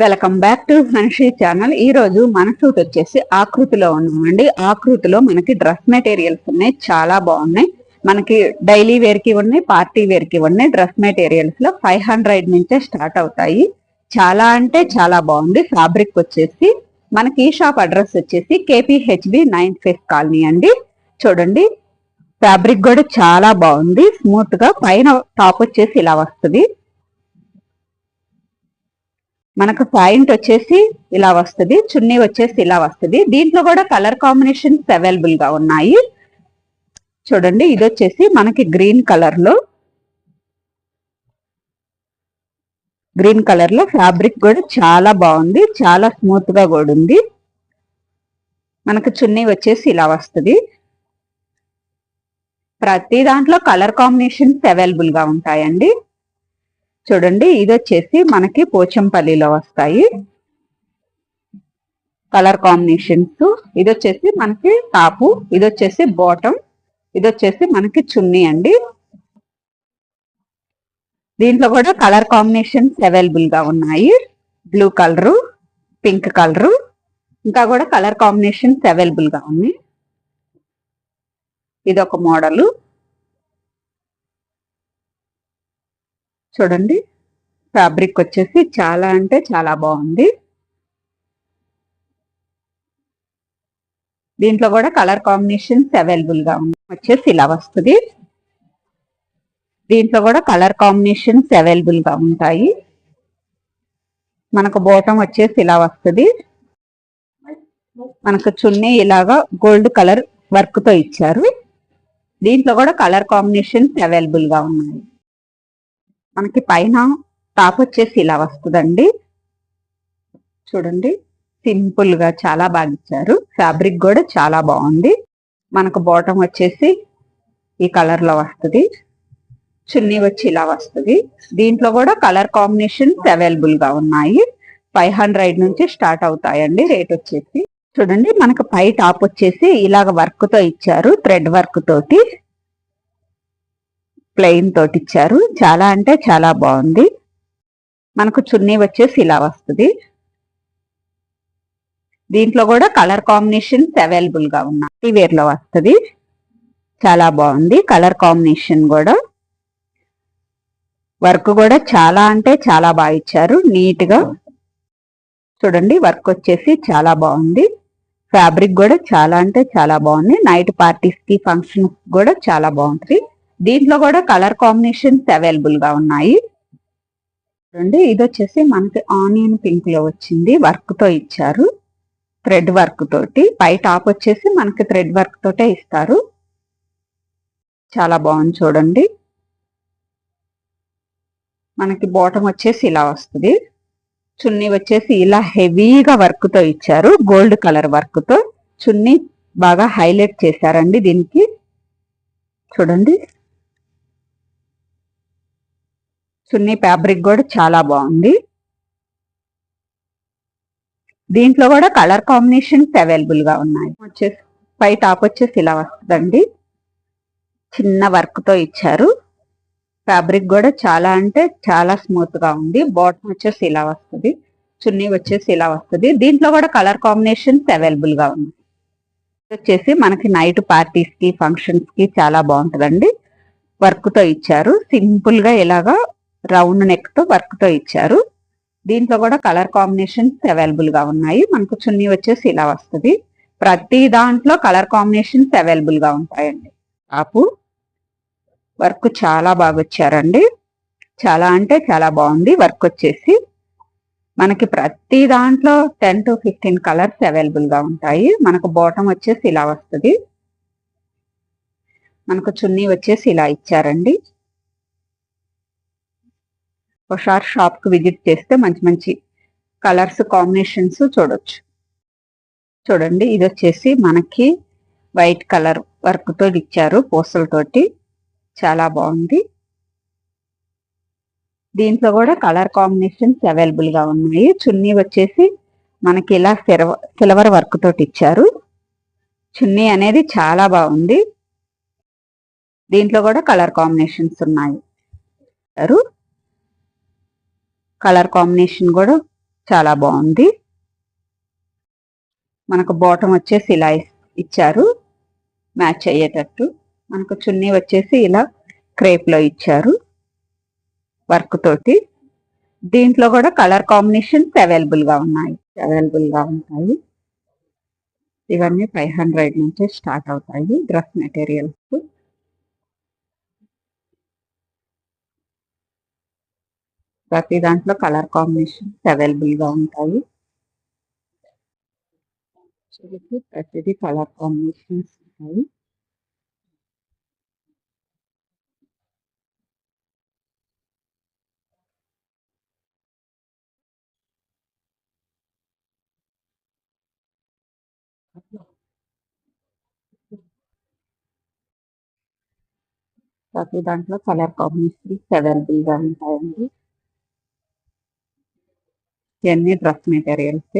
Welcome back to Hanshi channel ఈ రోజు మన షూట్ వచ్చేసి ఆకృతిలో ఉన్నామండి. ఆకృతిలో మనకి డ్రెస్ మెటీరియల్స్ ఉన్నాయి. చాలా బాగున్నాయి. మనకి డైలీ వేర్కి ఉన్నాయి పార్టీ వేర్కి ఉన్నాయి. డ్రెస్ మెటీరియల్స్లో ఫైవ్ హండ్రెడ్ నుంచే స్టార్ట్ అవుతాయి. చాలా అంటే చాలా బాగుంది. ఫ్యాబ్రిక్ వచ్చేసి మనకి ఈ షాప్ అడ్రస్ వచ్చేసి కేపీహెచ్బి నైన్ ఫేస్ కాలనీ అండి. చూడండి. ఫ్యాబ్రిక్ కూడా చాలా బాగుంది. స్మూత్గా పైన టాప్ వచ్చేసి ఇలా వస్తుంది. మనకు పాయింట్ వచ్చేసి ఇలా వస్తుంది చున్నీ వచ్చేసి ఇలా వస్తుంది. దీంట్లో కూడా కలర్ కాంబినేషన్స్ అవైలబుల్గా ఉన్నాయి. చూడండి ఇది వచ్చేసి మనకి గ్రీన్ కలర్లో గ్రీన్ కలర్లో ఫ్యాబ్రిక్ కూడా చాలా బాగుంది చాలా స్మూత్గా కూడా ఉంది. మనకు చున్నీ వచ్చేసి ఇలా వస్తుంది. ప్రతి దాంట్లో కలర్ కాంబినేషన్స్ అవైలబుల్గా ఉంటాయండి. చూడండి ఇది వచ్చేసి మనకి పోచంపల్లిలో వస్తాయి. కలర్ కాంబినేషన్స్ ఇది వచ్చేసి మనకి టాపు ఇది వచ్చేసి బాటమ్ ఇది వచ్చేసి మనకి చున్నీ అండి. దీంట్లో కూడా కలర్ కాంబినేషన్స్ అవైలబుల్గా ఉన్నాయి. బ్లూ కలరు పింక్ కలరు ఇంకా కూడా కలర్ కాంబినేషన్స్ అవైలబుల్గా ఉన్నాయి. ఇది ఒక మోడలు చూడండి. ఫ్యాబ్రిక్ వచ్చేసి చాలా అంటే చాలా బాగుంది. దీంట్లో కూడా కలర్ కాంబినేషన్స్ అవైలబుల్గా ఉంది వచ్చేసి ఇలా వస్తుంది. దీంట్లో కూడా కలర్ కాంబినేషన్స్ అవైలబుల్గా ఉంటాయి. మనకు బోటం వచ్చేసి ఇలా వస్తుంది. మనకు చున్నీ ఇలాగా గోల్డ్ కలర్ వర్క్తో ఇచ్చారు. దీంట్లో కూడా కలర్ కాంబినేషన్స్ అవైలబుల్గా ఉన్నాయి. మనకి పైన టాప్ వచ్చేసి ఇలా వస్తుందండి. చూడండి సింపుల్గా చాలా బాగా ఇచ్చారు. ఫ్యాబ్రిక్ కూడా చాలా బాగుంది. మనకు బాటం వచ్చేసి ఈ కలర్లో వస్తుంది. చున్నీ వచ్చి ఇలా వస్తుంది. దీంట్లో కూడా కలర్ కాంబినేషన్స్ అవైలబుల్గా ఉన్నాయి. ఫైవ్ హండ్రెడ్ నుంచి స్టార్ట్ అవుతాయండి రేట్ వచ్చేసి. చూడండి మనకు పై టాప్ వచ్చేసి ఇలాగ వర్క్తో ఇచ్చారు. థ్రెడ్ వర్క్ తోటి ప్లెయిన్ తోటి ఇచ్చారు. చాలా అంటే చాలా బాగుంది. మనకు చున్నీ వచ్చేసి ఇలా వస్తుంది. దీంట్లో కూడా కలర్ కాంబినేషన్స్ అవైలబుల్గా ఉన్నాయి. వేర్లో వస్తుంది. చాలా బాగుంది. కలర్ కాంబినేషన్ కూడా. వర్క్ కూడా చాలా అంటే చాలా బాగా ఇచ్చారు. నీట్గా. చూడండి వర్క్ వచ్చేసి చాలా బాగుంది. ఫ్యాబ్రిక్ కూడా చాలా అంటే చాలా బాగుంది. నైట్ పార్టీస్కి ఫంక్షన్స్ కూడా చాలా బాగుంటుంది దీంట్లో కూడా కలర్ కాంబినేషన్స్ అవైలబుల్గా ఉన్నాయి. చూడండి. ఇది వచ్చేసి మనకి ఆనియన్ పింక్లో వచ్చింది. వర్క్తో ఇచ్చారు. థ్రెడ్ వర్క్ తోటి. పై టాప్ వచ్చేసి మనకి థ్రెడ్ వర్క్ తోటే ఇస్తారు. చాలా బాగుంది చూడండి. మనకి బాటం వచ్చేసి ఇలా వస్తుంది. చున్నీ వచ్చేసి ఇలా హెవీగా వర్క్తో ఇచ్చారు. గోల్డ్ కలర్ వర్క్తో చున్నీ బాగా హైలైట్ చేశారండి దీనికి. చూడండి. చున్నీ ఫ్యాబ్రిక్ కూడా చాలా బాగుంది. దీంట్లో కూడా కలర్ కాంబినేషన్స్ అవైలబుల్గా ఉన్నాయి. వచ్చేసి పై టాప్ వచ్చేసి ఇలా వస్తుందండి. చిన్న వర్క్తో ఇచ్చారు. ఫ్యాబ్రిక్ కూడా చాలా అంటే చాలా స్మూత్గా ఉంది. బాటమ్ వచ్చేసి ఇలా వస్తుంది. చున్నీ వచ్చేసి ఇలా వస్తుంది. దీంట్లో కూడా కలర్ కాంబినేషన్స్ అవైలబుల్గా ఉన్నాయి. వచ్చేసి మనకి నైట్ పార్టీస్కి ఫంక్షన్స్కి చాలా బాగుంటుందండి. వర్క్తో ఇచ్చారు. సింపుల్గా ఇలాగా రౌండ్ నెక్తో వర్క్తో ఇచ్చారు. దీంట్లో కూడా కలర్ కాంబినేషన్స్ అవైలబుల్గా ఉన్నాయి. మనకు చున్నీ వచ్చేసి ఇలా వస్తుంది. ప్రతి దాంట్లో కలర్ కాంబినేషన్స్ అవైలబుల్గా ఉంటాయండి. ఆపు. వర్క్ చాలా బాగా వచ్చారండి. చాలా అంటే చాలా బాగుంది. వర్క్ వచ్చేసి మనకి ప్రతి దాంట్లో టెన్ టు ఫిఫ్టీన్ కలర్స్ అవైలబుల్గా ఉంటాయి. మనకు బాటం వచ్చేసి ఇలా వస్తుంది. మనకు చున్నీ వచ్చేసి ఇలా ఇచ్చారండి. ఒకసారి షాప్కి విజిట్ చేస్తే మంచి మంచి కలర్స్ కాంబినేషన్స్ చూడొచ్చు. చూడండి ఇది వచ్చేసి మనకి వైట్ కలర్ వర్క్తో ఇచ్చారు పూసలతోటి చాలా బాగుంది. దీంట్లో కూడా కలర్ కాంబినేషన్స్ అవైలబుల్గా ఉన్నాయి. చున్నీ వచ్చేసి మనకి ఇలా సిల్వర్ వర్క్ తోటి ఇచ్చారు. చున్నీ అనేది చాలా బాగుంది. దీంట్లో కూడా కలర్ కాంబినేషన్స్ ఉన్నాయి. కలర్ కాంబినేషన్ కూడా చాలా బాగుంది. మనకు బాటమ్ వచ్చేసి ఇలా ఇచ్చారు. మ్యాచ్ అయ్యేటట్టు. మనకు చున్నీ వచ్చేసి ఇలా క్రేప్లో ఇచ్చారు. వర్క్ తోటి. దీంట్లో కూడా కలర్ కాంబినేషన్స్ అవైలబుల్గా ఉన్నాయి. అవైలబుల్గా ఉంటాయి. ఇవన్నీ ఫైవ్ హండ్రెడ్ నుంచి స్టార్ట్ అవుతాయి డ్రెస్ మెటీరియల్స్. ప్రతి దాంట్లో కలర్ కాంబినేషన్స్ అవైలబుల్గా ఉంటాయి. చూడొచ్చు, ప్రతిదీ కలర్ కాంబినేషన్స్ ఉంటాయి. ప్రతి దాంట్లో కలర్ కాంబినేషన్స్ అవైలబుల్గా ఉంటాయండి ఇవన్నీ డ్రెస్ మెటీరియల్స్